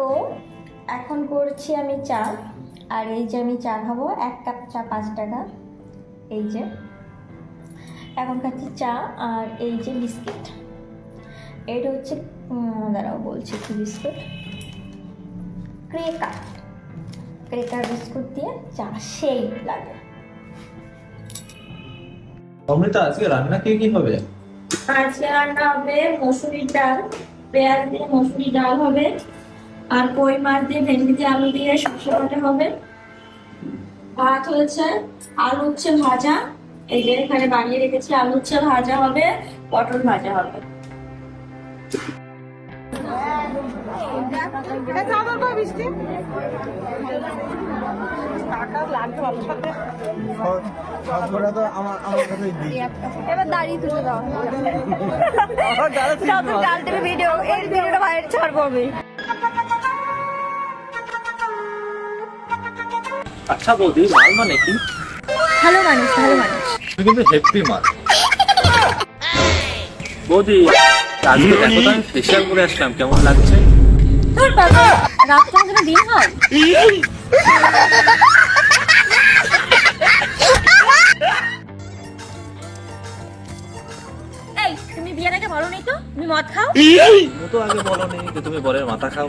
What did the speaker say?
তো এখন করছি আমি চা। আর এই যে আমি চা খাব এক কাপ চা পাঁচ টাকা। এই যে। এখন খাচ্ছি চা আর এই যে বিস্কিট। এটা হচ্ছে দাঁড়াও বলছি কি বিস্কুট। ক্রেকার ক্রেকার বিস্কুট দিয়ে চা সেই লাগে। অমৃতা আজকে রান্না কি কি হবে? আজকে রান্না হবে মসুরির ডাল। পেঁয়াজ দিয়ে মসুরি ডাল হবে। আর কই মাছ দিয়ে ভেন্ডি দিয়ে আলু দিয়ে বাটা হবে? ভাত হয়েছে আলু উচ্ছে ভাজা। এই যে এখানে বানিয়ে রেখেছি আলু উচ্ছে ভাজা হবে পটল ভাজা হবে। এবার দাঁড়িয়ে তুলে দাও। ভিডিও এই ভিডিওটা বাইরে ছাড়বো আমি। আচ্ছা বৌদি মাল মানে কি? ভালো মানুষ ভালো মানুষ। তুমি কিন্তু হেপি মাল। বৌদি আজকে দেখো তো আমি ফেসিয়াল করে আসলাম কেমন লাগছে? তোর বাবা রাত কোনো কোনো দিন হয়। তুমি বিয়ের আগে বলো নি তো? তুমি মদ খাও? তো আগে বলো নি যে তুমি বরের মাথা খাও।